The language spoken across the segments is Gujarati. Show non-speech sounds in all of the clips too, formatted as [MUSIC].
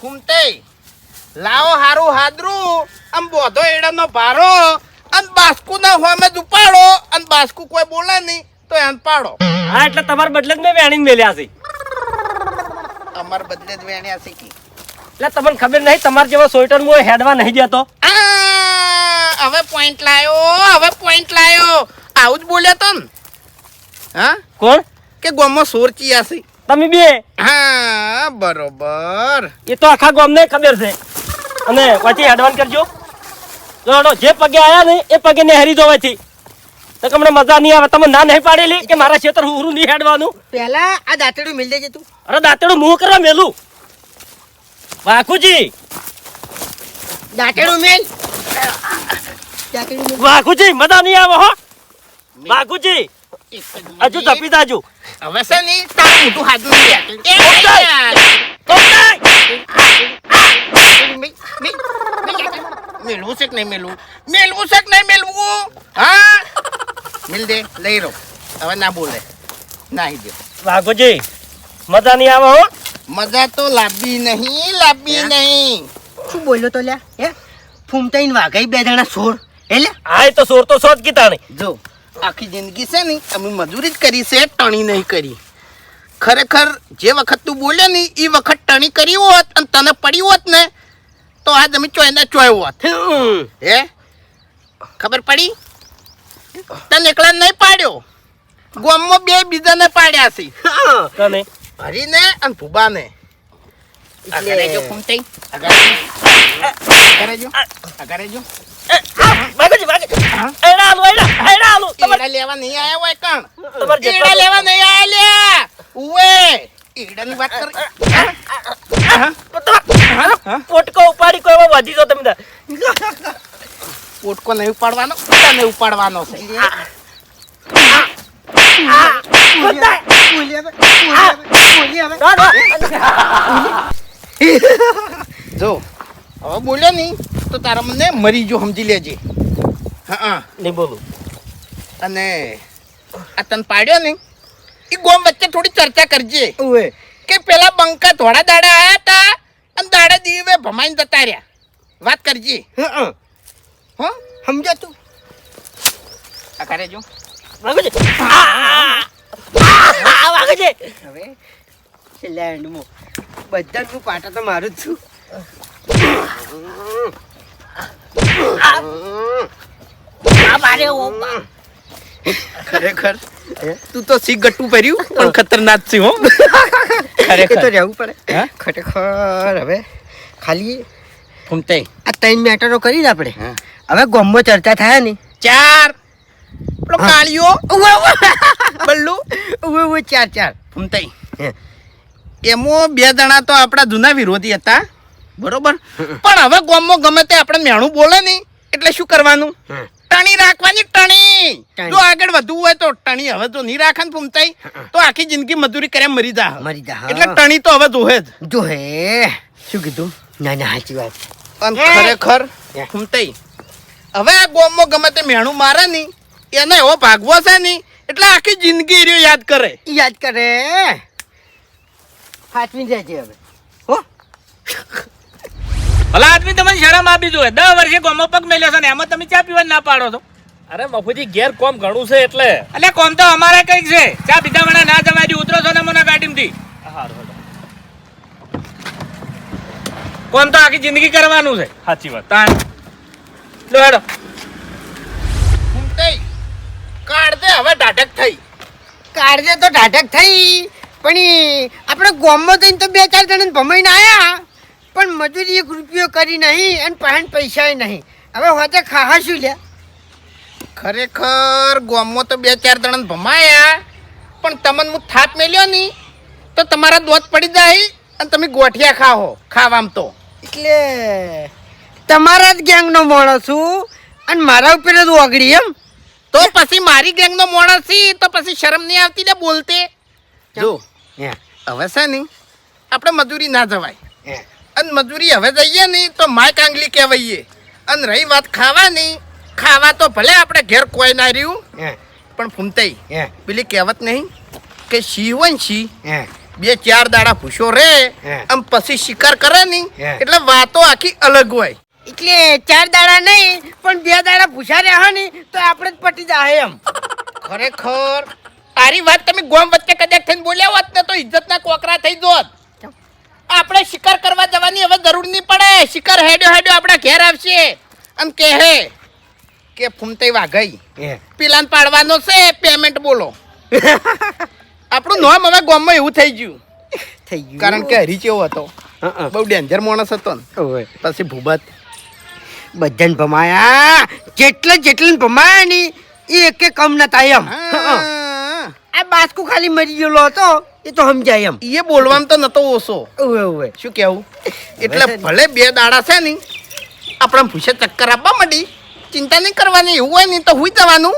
ફૂમતે લાવો હારું હાદરું આમ બોધો એડાનો ભારો અને બાસ્કુ ના હોમે જ ઉપાડો અને બાસ્કુ કોઈ બોલે નહીં તો એમ પાડો. હા એટલે તમારા બદલે જ મેં વેણીને મેલ્યા છે. અમાર બદલે જ વેણ્યા શીખી એટલે તમને ખબર નહીં તમારે જેવો સોઈટર હું હેડવા નહીં જતો આ હવે પોઈન્ટ લાયો હવે પોઈન્ટ લાયો. આવું જ બોલ્યા તો હા? કોણ? કે ગોમમાં સોર ચિયા છે તમે બે? હા બરોબર. એ તો આખા ગામને ખબર છે. અને પછી હેડવાન કરજો. જોડો જે પગે આયા ને એ પગે ને હરી જોવાથી. તો તમને મજા નહીં આવે. તમે ના નહીં પાડેલી કે મારા ક્ષેત્ર હુરું નહીં હેડવાનું? પહેલા આ દાંતડું મિલ દેજે તું. અરે દાંતડું મું કરવા મેલું. વાઘુજી. દાંતડું મેલ. દાંતેડું મજા નહીં આવે હો. વાઘુજી. એક જ મિનિટ. હજુ તપી દાજુ હવે છે ને તારું મોટું દાંતેડું. મેલવું છે કે નહીં મેલવું? મેલવું છે કે નહીં મેલવું? હા? મિલ દે લઈ રહો. હવે ના બોલે. નાહી દે વાઘોજી મજા નહીં આવે હો. મજા તો લાંબી નહીં લાંબી નહીં. શું બોલ્યો તો લ્યા હે? ફૂમતાઈને વાઘાઈ બે જણા સોર એટલે હા એ તો સોર તો સોત કીતા નહીં જો આખી જિંદગી છે ને અમે મજૂરી જ કરી છે ટણી નહીં કરી. ખરેખર જે વખત તું બોલ્યો ને એ વખત ટણી કરી હોત અને તને પડી હોત ને તો આજ અમે ચોયને ચોય હોત. હે? ખબર પડી? તને એકલા નહીં પાડ્યો? ગોમમાં બે બીજાને પાડ્યા છે. તને? હરીને અને ભૂબાને. આગળ જો જો. આગળ જો. ઈડા લેવા નહીં આયા હોય કણ ઈડા લેવા નહીં આયા લ્યા ઉવે ઈડાની વાત કર પોટકો ઉપાડી કોઈ વધી જો તમે પોટકો નહીં ઉપાડવાનો તને ઉપાડવાનો છે. જો હવે બોલ્યો નહીં તો તારા મને મરી જો સમજી લેજે હા નહીં બોલું અને આ તને પાડ્યો ને એ ગોમ વચ્ચે થોડી ચર્ચા કરજે ઓએ કે પેલા બંકા થોડા દાડા આયા હતા અને દાડા દીવે ભમાઈને જતા રહ્યા વાત કરજે હં હા સમજો તું આ કરે જો વાગે આ, આ, આ, આ, હવે છેલ્લા એન્ડમાં બધા હું પાટા તો મારું જ છું ખરેખર? તું તો સી ગટ્ટું પહેર્યું? પણ ખતરનાક છે હો. એ તો ખરેખર રહેવું પડે. ખરેખર હવે ખાલી ફૂમતે આ ત્રણ મેટરો કરી ને આપણે. હવે ગોમ્બો ચર્ચા થાય ને ચાર. પેલો કાળિયો બલ્લુ. ઉવે ઉવે ચાર ચાર. ફૂમતે. એમાં બે જણા તો આપણા જૂના વિરોધી હતા. બરોબર? પણ હવે ગામમાં ગમે તે આપણે મેણું બોલે નહીં એટલે શું કરવાનું? ટણી રાખવાની ટણી. જો આગળ વધવું હોય તો ટણી હવે જો નહીં રાખે ને ફૂમતાઈ તો આખી જિંદગી મજૂરી કર્યા મરી જા મરી જા એટલે ટણી તો હવે જોહે જ. જો હે શું કીધું? ના ના સાચી વાત. પણ ખરેખર. ફૂમતાઈ હવે આ ગોમો ગમે તે મેણું મારે નહીં એને એવો ભાગવો છે નહીં એટલે આખી જિંદગી રહ્યો યાદ કરે. યાદ કરે. સાચવી જાય હવે. હો. ભલા આદમી તમને શરમ આપી જોઈએ. દસ વર્ષે ગોમો પગ મેલ્યો છે ને એમાં તમે ચા પીવા ના પાડો છો. અરે મફુજી ઘેર કોમ ઘણું છે એટલે. એટલે કોમ તો અમારે કંઈક છે. ચા પીધા વણા ના જમાડી ઉતરો છો ને મને ગાડીમાંથી. કોમ તો આખી જિંદગી કરવાનું છે. સાચી વાત. તાણ. લો હેડો. કાઢ દે હવે ઢાઢક થઈ. કાળજે તો ઢાઢક થઈ. પણ આપણે ગોમમાં જઈને તો બે ચાર જણાને ભમાઈને આયા. પણ મજૂરી એક રૂપિયો કરી નહીં અને પહેણ પૈસા નહીં. હવે હોતે ખાહા શું લે ખરેખર ગામમાં તો બે ચાર જણ ભમાયા પણ તમને હું થાપ મેલ્યો નહીં તો તમારા દોત પડી જાય અને તમે ગોઠિયા ખાઓ ખાવામ તો. એટલે તમારા જ ગેંગનો માણસ છું અને મારા ઉપર જ ઓગળી એમ? તો પછી મારી ગેંગનો માણસ છે તો પછી શરમ નહીં આવતી ને બોલતે? જો. હે, હવે છે ને આપણે મજૂરી ના જવાય. હે. અને મજૂરી હવે જઈએ નહીં તો માય કાંગલી કહેવાઈએ. અને રહી વાત ખાવાની. ખાવા તો ભલે આપણે ઘેર કોઈ ના રહ્યું પણ ફૂમતાઈ. પેલી કહેવત નહીં કે સિંહ હોય સિંહ. બે ચાર દાડા ભૂસો રે આમ પછી શિકાર કરે નહીં. એટલે વાતો આખી અલગ હોય. એટલે ચાર દાડા નહીં પણ બે દાડા ભૂસા રહ્યા નહીં તો આપણે જ પટી જાય એમ. ખરેખર. તારી વાત તમે ગોમ વચ્ચે કદાચ થઈને બોલ્યા હોત ને તો ઇજ્જતના કોકરા થઈ જોત. આપણે શિકાર કરવા જવાની હવે જરૂર નહીં પડે. શિકાર હેડ્યો હેડ્યો આપણા ઘેર આવશે. અને કહે કે ફૂમતઈ વાઘઈ પેલાને પાડવાનો છે પેમેન્ટ બોલો. [LAUGHS] આપણું નામ હવે ગામમાં એવું થઈ ગયું. થઈ ગયું. કારણ કે હરી કેવો હતો. હં, બહુ ડેન્જર માણસ હતો ને. પછી ભૂબત. બધાને ભમાયા. જેટલે જેટલે ભમાયા ની એ એક કમ નતા એમ આ બાસ્કુ ખાલી મરી ગયેલો હતો. એ તો સમજાય એમ. એ બોલવામાં તો નતો ઓછો. ઓવે ઓવે શું કેવું? એટલે ભલે બે દાડા છે ને આપણે ભૂસે ચક્કર આપવા માંડી. ચિંતા નહીં કરવાની એવું હોય ને તો હુઈ જવાનું.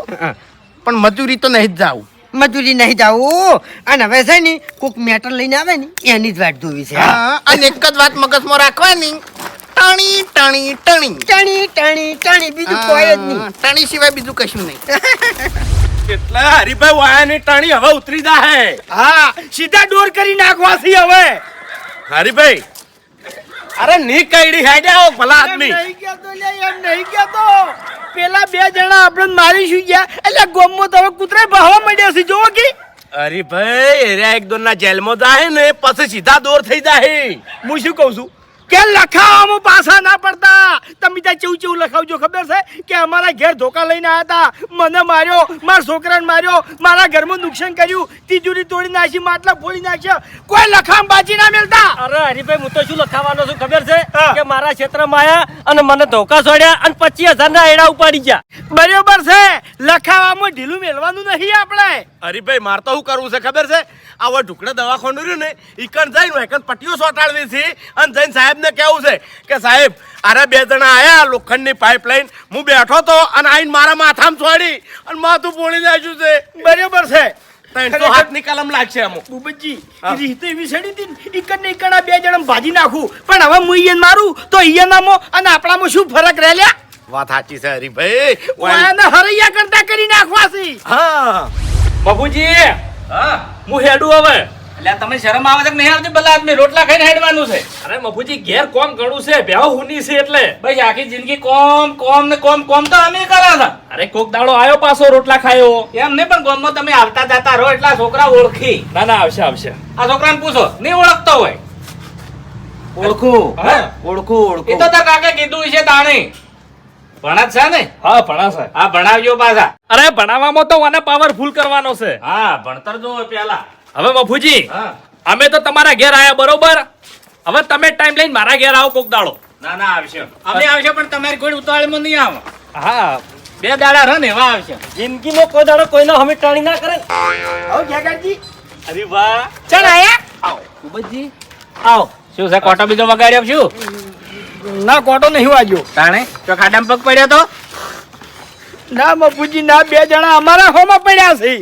પણ મજૂરી તો નહીં જ જાવું. મજૂરી નહીં જાવું. અને હવે છે ને કોક મેટર લઈને આવે ને એની જ વાટ જોવી છે. અને એક જ વાત મગજમાં રાખવાની. ટણી ટણી ટણી. ટણી ટણી ટણી. બીજું કોઈ જ નહીં. ટણી સિવાય બીજું કશું નહીં. કેટલા હરીભાઈ વાયાની ટણી હવે ઉતરી જાહે. હા. સીધા ડોર કરી નાખવાથી હવે. હરીભાઈ અરે ની કઈડી હે હો ભલા આદમી. નહીં કેતો લે એમ નહીં કેતો પેલા બે જણા આપણે મારીશું ગયા? એટલે ગોમો તો હવે કૂતરા ભાવવા માંડ્યા છે જોવો કે. અરે ભાઈ એરિયા એક દોરના જેલમાં જાય ને પછી સીધા દોર થઈ જાય હું શું કહું છું? કે લખાવામાં પાછા ના પડતા. તમે ત્યાં ચેવું ચેવું લખાવજો ખબર છે? કે અમારા ઘેર ધોકા લઈને આવ્યા હતા. મને માર્યો મારા છોકરાને માર્યો મારા ઘરમાં નુકસાન કર્યું. તિજોરી તોડી નાખી માટલા ફોડી નાખ્યા. કોઈ લખામ બાજી ના મેલતા. અરે હરીભાઈ હું તો શું લખાવાનો છું ખબર છે? કે મારા ક્ષેત્રમાં આયા અને મને ધોકા છોડ્યા અને પચીસ હજાર ના એડા ઉપાડી ગયા. બરાબર છે. લખાવામાં ઢીલું મેળવાનું નહીં આપણે. હરીભાઈ માર તો શું કરવું છે ખબર છે? આવો ઢુકડે દવાખાનું રહ્યું ને ઈકણ જઈને એકણ પટ્ટીઓ સોટાડવી છે. અને જઈને સાહેબને કેવું છે કે સાહેબ અરે બે જણા આયા લોખંડની પાઇપલાઇન હું બેઠો તો અને આઈને મારા માથામાં છોડી અને માથું પોળી નાખ્યું છે. બરાબર છે? ત્રણસો હાથની કલમ લાગશે અમુક. બુબજી. રીત એવી સડી હતી ને ને ઈકણ બે જણા ભાજી નાખું. પણ હવે હું ઈયન મારું તો ઈયનામાં અને આપણામાં શું ફરક રહે લ્યા વાત સાચી છે હરીભાઈ હરૈયા કરતા કરી નાખવાથી હા. બાપુજી હા? હું હેડું હવે. એટલે તમે શરમ આવે કે નહીં આવતી? પેલા આદમી રોટલા ખાઈને હેડવાનું છે. અરે મફુજી ઘેર કોમ ઘણું છે ભેવ હુની છે એટલે. ભાઈ આખી જિંદગી કોમ કોમ ને કોમ કોમ તો અમે કરા હતા અરે કોક દાડો આવ્યો પાછો રોટલા ખાયો. એમ નહીં પણ ગામમાં તમે આવતા જતા રહો એટલા છોકરા ઓળખી. ના ના આવશે આવશે. આ છોકરાને પૂછો નહીં ઓળખતો હોય? ઓળખું હા? ઓળખું એ તો તાર કાકે કીધું છે તાણે ભણા છે ને? હા ભણાશે. હા ભણાવજો પાછા. અરે ભણાવવામાં તો મને પાવરફુલ કરવાનો છે. હા ભણતર જો પેલા હવે બાપુજી હા. અમે તો તમારા ઘેર આયા બરોબર? હવે તમે ટાઈમ લઈને મારા ઘેર આવો કોક દાડો. ના ના આવશે. અમે આવશે પણ તમારી કોઈ ઉતાવળમાં નહીં આવે. હા. બે દાડા રન ને એવા આવશે. જિંદગીમાં કોઈ દાડો કોઈનો હમે ટાણી ના કરે. આવો જગાજી અરે વાહ. ચલ આયા. ખૂબજી આવો. શું છે કોટો બીજો વગાડ્યો શું? ના કોટો નહીં વાગ્યો. તાણે? તો ખાડામાં પગ પડ્યો તો? ના મપુજી ના બે જણા અમારા હોમાં પડ્યા છે.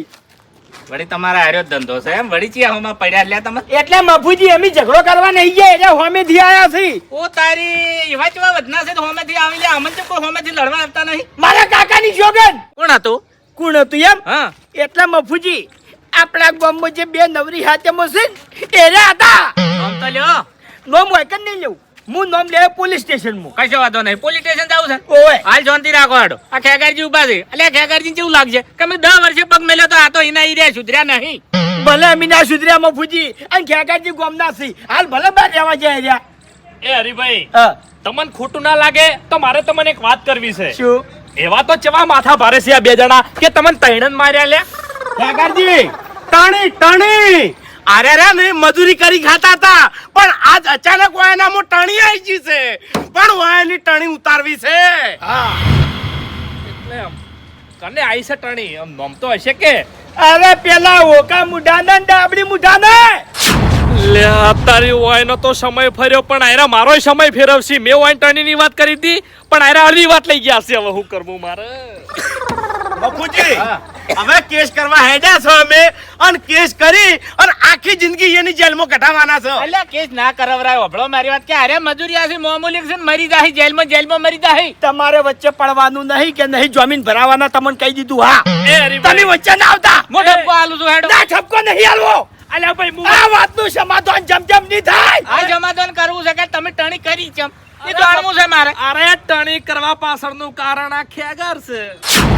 વળી તમારા આર્યો ધંધો છે એમ? વળી ચિયા હોમાં પડ્યા એટલે તમે? એટલે મફુજી અમે ઝઘડો કરવા નહીં ગયા એટલે હોમે થી આયા છે. ઓ તારી એવા ચવા વધના છે તો હોમેથી આવી લે અમને તો કોઈ હોમેથી લડવા આવતા નહીં. મારા કાકાની જોગન કોણ હતું? કોણ હતું એમ? હા. એટલે મફુજી આપણા ગામમાં જે બે નવરી હાથેમાં છે ને, એરે હતા. આમ તો લ્યો. નોમ હોય કે નહીં લેવું હું નામ લે પોલીસ સ્ટેશનમાં. કશો વાંધો નહીં. પોલીસ સ્ટેશન જાવ છે? ઓય હાલ જોનતી રાખો હાડો. આ ખેગારજી ઊભા છે. એટલે ખેગારજી કેવું લાગશે? કે મેં દસ વર્ષે પગ મેલ્યો તો આ તો એના ઈ રહ્યા સુધર્યા નહીં. ભલે અમે સુધર્યા સુધર્યા ફૂજી અને ખેગાજી ગોમના છે. હાલ ભલે બાર રહેવા જાય રહ્યા. એ હરીભાઈ હ. તમને ખોટું ના લાગે તો મારે તમને એક વાત કરવી છે. શું? એવા તો ચવા માથા ભારે છે આ બે જણા કે તમને તૈણન માર્યા લે? ખેગાજી ટણી ટણી. અરે રે ને મજૂરી કરી ખાતા હતા. પણ આજ અચાનક વાયનામાં ટણી આવી ગઈ છે. પણ વાયની ટણી ઉતારવી છે. એટલે આમ કને આવી છે ટણી? આમ નોમ તો હશે કે? અરે પેલા ઓકા મુઢાને ને ડાબડી મુઢાના. લે તારી વાયનો તો સમય ફર્યો પણ આયરા મારો સમય ફેરવશી. મેં વાયન ટણી ની વાત કરી હતી પણ આયરા અડધી વાત લઈ ગયા છે. હવે હું કરવું મારે? બાપુજી હવે કેસ કરવા હેડ્યા છો અમે. અને કેસ કરી અને આખી જિંદગી એની જેલમાં કઢાવવાના છો. એટલે કેસ ના કરવરાય. ઓભળો મારી વાત. કે અરે મજૂરી આશે? મામૂલી છે મરી જાય જેલમાં જેલમાં મરી જાય તમારે વચ્ચે પડવાનું નહીં કે નહીં? જમીન ભરાવાના તમને કહી દીધું હા. એ તમે વચ્ચે ના આવતા. મોટો ડબ્બો આલું છું હેડો. ના ઠપકો નહીં આલવો. અલ્યા ભાઈ હું આ વાતનું સમાધાન જમ જમ નહીં થાય. આ સમાધાન કરવું છે કે તમે ટણી કરી ચમ એ જાણવું છે મારે. અરે ટણી કરવા પાછળનું કારણ આ ખેગર છે.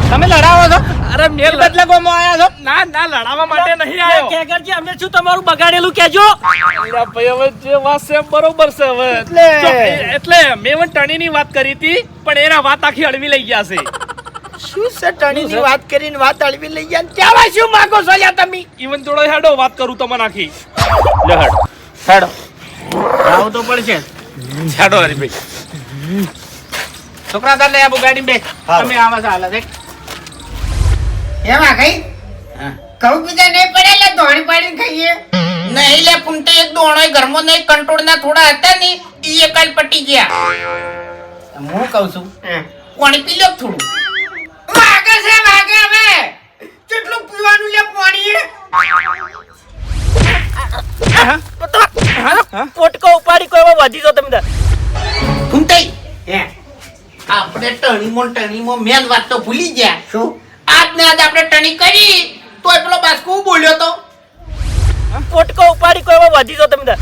તમે લડાવો છો? અરે મેલ બદલે ગોમો આયા છો? ના ના લડાવવા માટે નહીં આવ્યો કેગરજી અમને શું તમારું બગાડેલું કેજો અલ્યા ભાઈ હવે જે વાત છે બરોબર છે હવે. એટલે- એટલે મેં પણ ટણીની વાત કરી હતી પણ એના વાત આખી અળવી લઈ ગયા છે. શું છે ટણીની વાત કરીને વાત અળવી લઈ ગયા? ને કહેવા શું માંગો છો યા તમે? ઈવન જોડો હેડો વાત કરું તમને આખી. લે હેડો. હેડો. આવું તો પડશે. હેડો હરીભાઈ છોકરા તાર લઈ આ ગાડી બે. તમે આવા છો હાલ છે એમાં કઈ? કહું બીજા નહીં પડે એટલે ધોણી પાડીને ખાઈએ. નહીં લે પુંટે એક દોણો ઘરમાં નહીં કંટ્રોલ ના થોડા હતા ને ઈ એકાલ પટી ગયા. હું કહું છું પાણી પી લો થોડું. વાગે છે વાગે હવે. કેટલું પીવાનું લે પાણી પોટકો ઉપાડી કોઈ વધી તો તમે. પુંટે હે આપણે ટણીમાં ટણીમાં મેન વાત તો ભૂલી ગયા શું આજ ને આજ આપણે ટણી કરી તો એટલો બાસ્કો બોલ્યો તો પોટકો ઉપાડી કોઈ વધી તો તમે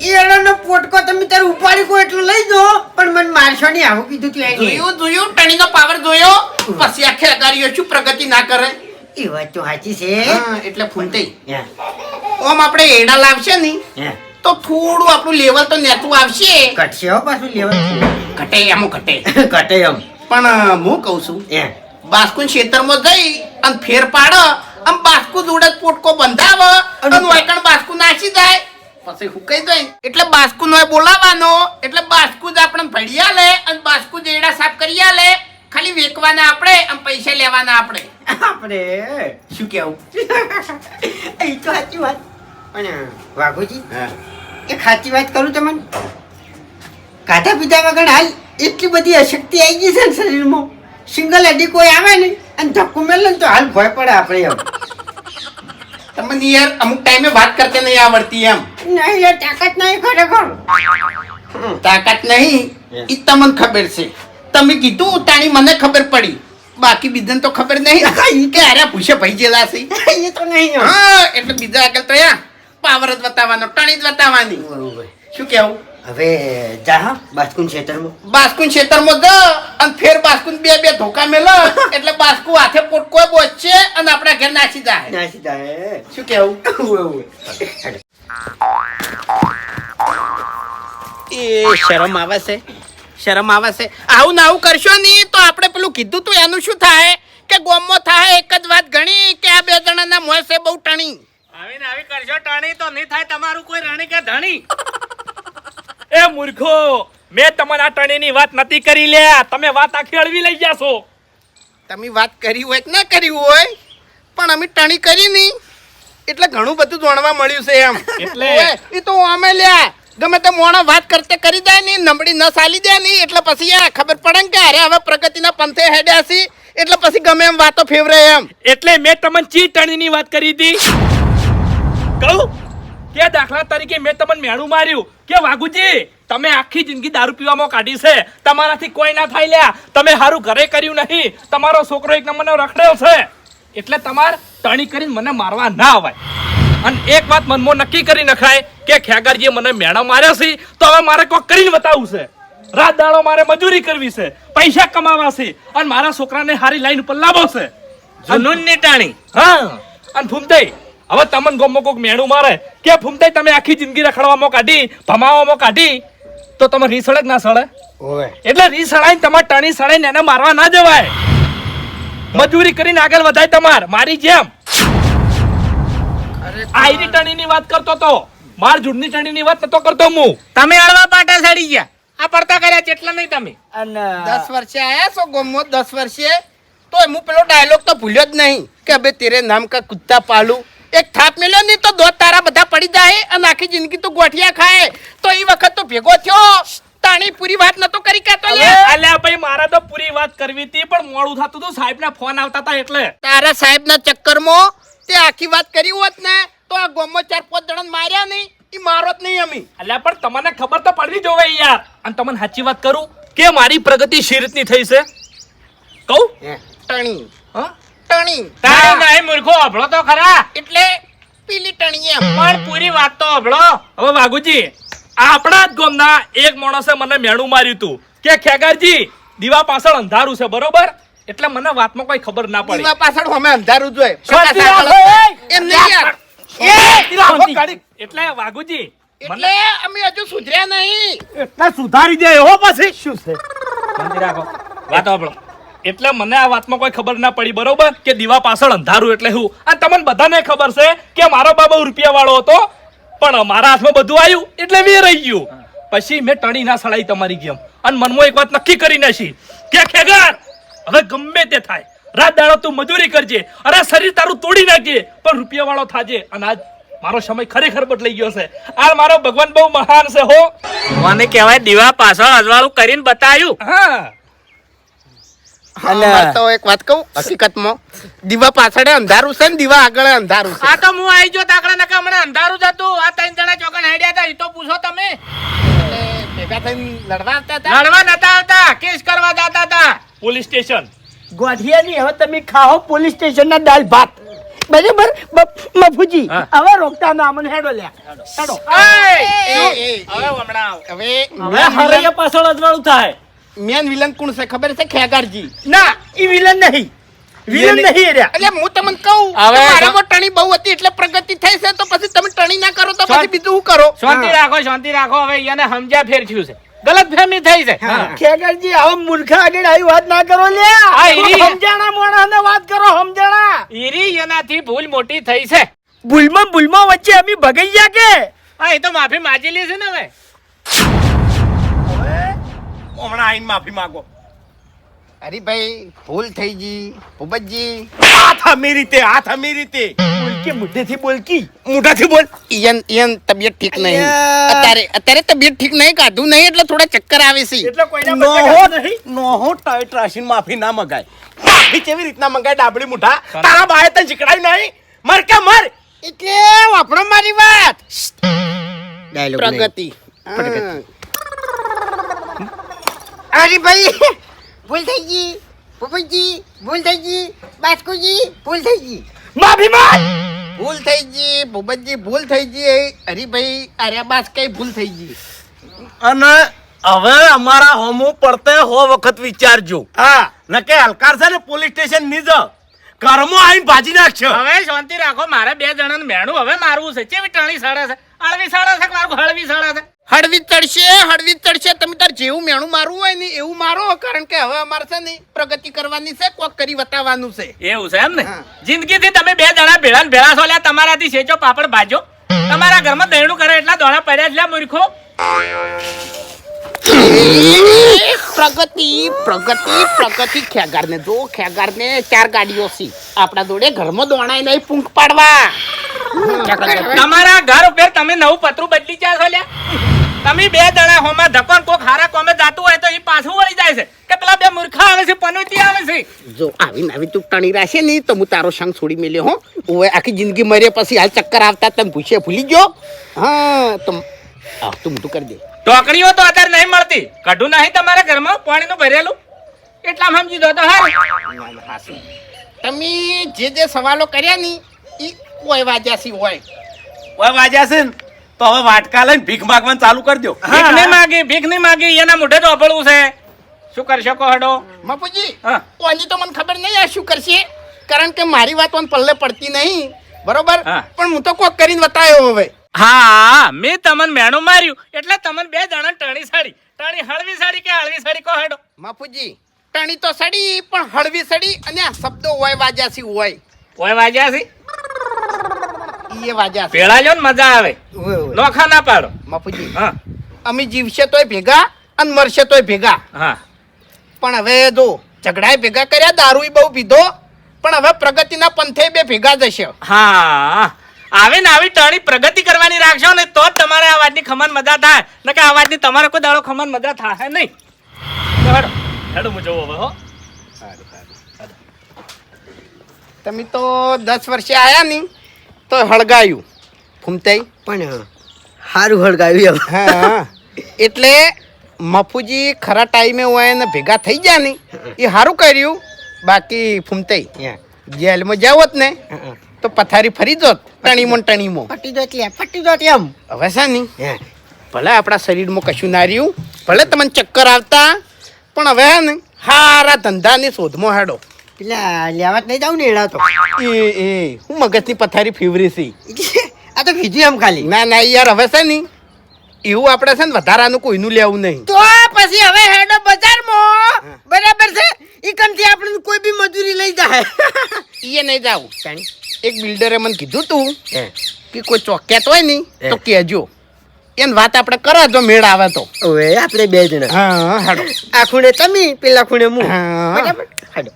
ઈયળોનો પોટકો તમે તારે ઉપાડી કો એટલું લઈ દો પણ મને મારશો નહીં આવું કીધું તું જોયું જોયું, ટણીનો પાવર જોયો પછી આખે અગારીઓ છું પ્રગતિ ના કરે એ વાત તો સાચી છે. હા, એટલે ફૂંટે. હે, ઓમ આપણે એડા લાવશે ને હે. તો થોડું આપણું લેવલ તો નેતું આવશે. ઘટશે હો પાછું લેવા ઘટે એમ ઘટે. ઘટે એમ. પણ અ, હું કહું છું હે બાસ્કુન ખેતરમાં જઈ અને ફેર પાડ આમ બાસ્કુ જોડે જ પોટકો બંધાવ અને વાયકણ બાસ્કુ નાસી જાય. પછી હુકાઈ જાય એટલે બાસ્કુ નો બોલાવાનો એટલે બાસ્કુ જ આપણે ભળિયા લે અને બાસ્કુ જ એડા સાફ કરી લે ખાલી વેકવાના આપણે આમ પૈસા લેવાના આપણે. આપણે? શું કેવું? [LAUGHS] એ તો સાચી વાત. પણ વાઘોજી એ સાચી વાત કરું તમને? કાઢા પીધા વગર હાલ એટલી બધી અશક્તિ આવી ગઈ છે ને શરીરમાં. સિંગલ અડી કોઈ આવે ને અને ધક્કો મેલે ને તો હાલ ભય પડે આપણે એમ. તમને યાર અમુક ટાઈમે વાત કરતે નહીં આવડતી એમ. નહીં યાર તાકાત નહીં ખરેખર. તાકાત નહીં એ તમને ખબર છે. તમે કીધું તાણી મને ખબર પડી. બાકી બીજાને તો ખબર નહીં. [LAUGHS] કે અરે પૂછે ભાઈ જેલા છે. [LAUGHS] એ તો નહીં હા એટલે બીજા આગળ તો યા પાવર જ બતાવવાનો ટણી જ બતાવવાની. શું કેવું? હવે જા બાસ્કુન ક્ષેત્રમાં બાસ્કુન ખેતરમાં જ અને ફેર બાસ્કુન બે બે ધોકા મેલો [LAUGHS] એટલે બાસ્કુ હાથે પોટકો બોચશે અને આપણા ઘેર નાસી જાય. નાસી જાય શું કેવું. એ શરમ આવે છે. શરમ આવે છે. આવું ને આવું કરશો નહીં તો આપણે પેલું કીધું તું એનું શું થાય? કે ગોમમાં થાય એક જ વાત ગણી કે આ બે જણાના મોં છે બહુ ટણી. આવીને આવી કરશો ટણી તો નહીં થાય તમારું કોઈ રણી કે ધણી? એ મૂર્ખો મેં તમારા ટણીની વાત નથી કરી લે તમે વાત આખી અળવી લઈ ગયા છો. તમે વાત કરી હોય કે ના કરી હોય પણ અમે ટણી કરી નહીં. એટલે ઘણું બધું જાણવા મળ્યું છે એમ. એટલે? એ તો અમે લ્યા. ગમે તે મોણા વાત કરતે કરી જાય નહીં, નબળી ન સાલી દે નહીં, એટલે પછી આ ખબર પડે ને કે અરે હવે પ્રગતિના પંથે હેડ્યા છી, એટલે પછી ગમે એમ વાતો ફેવરે એમ. એટલે મેં તમને ચી ટણીની વાત કરી હતી. કહું? કે દાખલા તરીકે મેં તમને મેણું માર્યું. કે વાઘુજી, તમે આખી જિંદગી દારૂ પીવામાં કાઢી છે. તમારાથી કોઈ ના થાય લ્યા. તમે હારું ઘરે કર્યું નહીં. તમારો છોકરો એક નંબરનો રખડ્યો છે. એટલે તમાર ટણી કરીને મને મારવા ના અવાય અને એક વાત મનમાં નક્કી કરી નખાય કે ખેગરજીએ મને મેણો માર્યો છે તો હવે મારે કોઈ કરીને બતાવવું છે. રાત દાડો મારે મજૂરી કરવી છે પૈસા કમાવા છે અને મારા છોકરાને હારી લાઈન ઉપર લાવો છે. જુનૂનની ટાણી. હા. અને ફૂમતાઈ હવે તમને ગમો કોક મેણું મારે કે ફૂમતાઈ તમે આખી જિંદગી રખડવામાં કાઢી ભમાવામાં કાઢી તો તમે રીસ સળે ના સળે? ઓવે એટલે રીસ સળાઈને તમારે ટાણી સળાઈને એને મારવા ના જવાય. મજૂરી કરીને આગળ વધાય તમાર મારી જેમ. આઈની ટણીની વાત કરતો તો. માર જૂડની ટણીની વાત નતો કરતો હું. તમે અડવા પાટા સડી ગયા. આ પડતા કર્યા જેટલા નહીં તમે. અને દસ વર્ષે આયા છો ગોમો દસ વર્ષે? તો હું પેલો ડાયલોગ તો ભૂલ્યો જ નહીં કે હવે તેરે નામ કા કુત્તા પાલું એક થાપ મેલ્યો નહીં તો દો તારા બધા પડી જાય અને આખી જિંદગી તો ગોઠિયા ખાય. તો એ વખત તો ભેગો થયો. તાણી પૂરી વાત નતો કરી કેતો અલ્યા ભાઈ મારા તો પૂરી વાત કરવી હતી પણ મોડું થતું હતું. સાહેબ ના ફોન આવતા હતા એટલે. તારા સાહેબ ના ચક્કર ચક્કરમાં તે આખી વાત કરી હોત ને તો આ ગોમો ચાર પાંચ જણા માર્યા નહીં એ મારો જ નહીં અમી. અલ્યા પણ તમને ખબર તો પડવી જોવે યાર. અને તમને સાચી વાત કરું કે મારી પ્રગતિ શી રીતની થઈ છે? કહું? ટણી. હા? ટણી. તારે નહીં મૂર્ખો અભળો તો ખરા. એટલે પીલી ટણી એમ. પણ પૂરી વાત તો અભળો. હવે વાઘુજી આપણા જ ગોમના એક માણસે મને મેણું માર્યું તું. કે ખેગારજી દીવા પાછળ અંધારું છે બરોબર? એટલે મને વાતમાં કોઈ ખબર ના પડી. દીવા પાછળ અમે અંધારું જોઈએ એમ નહીં યાર. એટલે વાઘુજી એટલે અમે હજુ સુધર્યા નહીં. એટલે સુધારી દે એવો પછી. શું છે? શાંતિ રાખો. વાત આપણો એટલે મને આ વાતમાં કોઈ ખબર ના પડી બરોબર? કે દીવા પાછળ અંધારું એટલે શું અને તમને બધાને ખબર છે કે મારો બાબા રૂપિયા વાળો હતો પણ મારા હાથમાં બધું આવ્યું એટલે મેં રહી ગયું. પછી મેં ટણી ના સળાઈ તમારી ગેમ અને મનમાં એક વાત નક્કી કરી નાખી. કે ખેગાર હવે ગમે તે થાય. રાત દાડો તું મજૂરી કરજે. અરે શરીર તારું તોડી નાખજે. પણ રૂપિયા વાળો થાજે. અને આજ મારો સમય ખરેખર બદલાઈ ગયો છે. આ મારો ભગવાન બહુ મહાન છે હો. મને કહેવાય દીવા પાછળ અજવાળું કરીને બતાયું. હા. તો એક વાત કહું હકીકતમાં દીવા પાછળ અંધારું છે ને દીવા આગળ અંધારું છે. આ તો હું આવી ગયો તાકડા નકા મને અંધારું જ હતું. આ ત્રણ જણા ચોકન હેડ્યા હતા એ તો પૂછો તમે. ભેગા થઈને લડવા આવતા હતા? લડવા નતા આવતા કેસ કરવા જતા હતા. Police station. ગોઠિયાની હવે તમે ખાઓ પોલીસ સ્ટેશન ના દાલ ભાત. બરાબર? મફુજી. હવે રોકતા ના મને હેડો લ્યા. હેડો. એ, એ, હવે હમણાં હવે હવે હરૈયા પાછળ અજવાળું થાય. મેન વિલન કોણ છે ખબર છે? ખેગારજી. ના. ઈ વિલન નહીં. વિલન નહીં રહ્યા. એટલે હું તમને કહું હવે મારામાં ટણી બહુ હતી એટલે પ્રગતિ થઈ છે તો પછી તમે ટણી ના કરો તો પછી બીજું શું કરો? શાંતિ રાખો શાંતિ રાખો. હવે એને સમજ્યા ફેર થયું છે. ગલત ફહેમી થઈ છે. ખેગરજી આવો મૂર્ખા આગળ આવી વાત ના કરો લે. સમજાણા મોણાને વાત કરો સમજાણા. ઈરી એનાથી ભૂલ મોટી થઈ છે. ભૂલમાં ભૂલમાં વચ્ચે અમે ભગાઈ ગયા કે? હા એ તો માફી માંગેલી છે ને હવે. હમણાં આઈન માફી માંગો. અરે ભાઈ ભૂલ થઈ ગઈ ભૂપતજી. હાથ અમે રીતે હાથ અમે રીતે. બોલકી મુઢેથી બોલકી. મોઢાથી બોલ. ઈયન ઈયન તબિયત ઠીક નહીં. અત્યારે અત્યારે તબિયત ઠીક નહીં કાઢું નહીં એટલે થોડા ચક્કર આવે છે. એટલે કોઈના નોહો બચ્ચા નહીં? નોહો ટાઈટ રાશિન માફી ના મગાય. માફી કેવી રીતના મગાય ડાબડી મુઠા તારા બાય તને જીકડાય નહીં? મર કે મર? એટલે આપણો મારી વાત. ડાયલોગ પ્રગતિ. અરે ભાઈ ભૂલ થઈ ગઈ ભૂપતજી ભૂલ થઈ ગઈ બાસ્કુજી ભૂલ થઈ ગઈ માફી માંગ ભૂલ થઈ ગઈ ભૂપતજી ભૂલ થઈ ગઈ હરીભાઈ બાસ કઈ ભૂલ થઈ ગઈ અને હવે અમારા હોમ પડતે હો વખત વિચારજો. હા. નકે હલકાર છે ને પોલીસ સ્ટેશનની જ. ઘરમાં આવીને ભાજી નાખશો. હવે શાંતિ રાખો મારે બે જણાને મેણું હવે મારવું છે. ચેવી ટણી સાડા છે? હળવી સાડા છે મારું હળવી સાડા છે? હળવી ચડશે હળવી ચડશે. તમે તાર જેવું મેણું મારવું હોય ને એવું મારો કારણ કે હવે અમારે છે ને પ્રગતિ કરવાની છે કોક કરી બતાવવાનું છે. એવું છે એમ ને? જિંદગી જિંદગીથી તમે બે જણા ભેળા ને ભેળા છો લ્યા તમારાથી સેચો પાપડ ભાજો તમારા ઘરમાં દહીણું કરે એટલા દોણા પડ્યા છે લ્યા મૂર્ખો. પ્રગતિ પ્રગતિ પ્રગતિ. ખેગાર ને જો ખેગાર ને ચાર ગાડીઓ સી. આપણા જોડે ઘરમાં દોણાય નહીં પૂંખ પાડવા. તમારા ઘર ઉપર તમે નવું પતરું બદલી ગયા છો લ્યા. તમે બે જણા હોમાં ધકોન કોક હારા કોમે જાતું હોય તો એ પાછું વળી જાય છે. કે પેલા બે મૂર્ખા આવે છે પનોતી આવે છે. જો આવી નવી તું ટણી રાખે ને તો હું તારો સંગ છોડી મેલ્યો હો. આખી જિંદગી મરે પછી હાલ ચક્કર આવતા તને ભૂસે ભૂલી ગયો? હા તો આ તું મોટું કરી દે. ટોકરીઓ તો અત્યારે નહીં મળતી. કઢું નહીં તમારા ઘરમાં? પાણીનું ભરેલું? એટલા સમજી દો તો હા તમે જે જે સવાલો કર્યા ની એ કોઈ વાજ્યાસી હોય. કોઈ વાજ્યા છે ને તો હવે વાટકા લઈને ભીખ માગવાનું ચાલુ કરી દો ભીખ નહીં માગી ભીખ નહીં માગી એના મોઢે તો અભળવું છે. શું કરી શકો હડો? મપુજી હા. કોની તો મને ખબર નહીં આ શું કરશે? કારણ કે મારી વાત મને પલ્લે પડતી નહીં. બરોબર? પણ હું તો કોક કરીને બતાવ્યો હવે. હા મેં તમને મેણું માર્યું. એટલે તમને બે જણા ટણી સાડી. ટણી હળવી સાડી કે હળવી સાડી કહો હેડો. માફુજી ટણી તો સડી પણ હળવી સડી અને આ શબ્દો હોય વાજ્યાસી હોય. ઓય વાજ્યા છે ઈ એ ભેળા લ્યો ને મજા આવે. નોખા ના પાડો. માફુજી હા. અમે જીવશે તોય ભેગા અને મરશે તોય ભેગા. હા. પણ હવે જો ઝઘડાએ ભેગા કર્યા દારૂ બહુ પીધો પણ હવે પ્રગતિના પંથે બે ભેગા જશે. હા. આવે ને આવી ટણી પ્રગતિ કરવાની રાખશો ને તો જ તમારે આ વાતની ખમણ મજા થાય. નકે આ વાતની તમારે કોઈ દાડો ખમણ મજા થાય નહીં. હેડો. હેડો હું જવું હવે હો. તમે તો દસ વર્ષે આયા નહીં તો હળગાયું ફૂમતાઈ? પણ સારું હળગાવ્યું હવે. હા એટલે મફુજી ખરા ટાઈમે હોય ને ભેગા થઈ ગયા ને એ સારું કર્યું બાકી ફૂમતાઈ જેલમાં જાવ જ ને તો પથારી ફરી જોત ટણીમો ટણીમો ફટી જોત લે ફટી જોત એમ. હવે છે ને ભલે આપણા શરીરમાં કશું ના રહ્યું ભલે તમને ચક્કર આવતા પણ હવે ને હારા ધંધાની શોધમાં હેડો. પેલા લેવા જ નહીં જાઉં ને એડા તો. એ એ હું મગજની પથારી ફીવરી છી. [LAUGHS] આ તો કીધું એમ ખાલી. ના ના યાર હવે છે ને એવું આપણે છે ને વધારાનું કોઈનું લેવું નહીં. તો પછી હવે હેડો બજારમાં. બરાબર છે? ઈ કમથી આપણે કોઈ બી મજૂરી લઈ જાય. એ નહીં જાવું. એક બિલ્ડરે મને કીધું તું કે કોઈ ચોક્યાત હોય નહીં તો કહેજો. એને વાત આપણે કરે જો મેળ આવે તો. ઓએ આપણે બે જણા. હા હાડો. આ ખૂણે તમે પેલા ખૂણે હું હા. બરાબર? હેડો.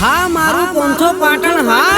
હા મારું પોંથો પાટણ હા.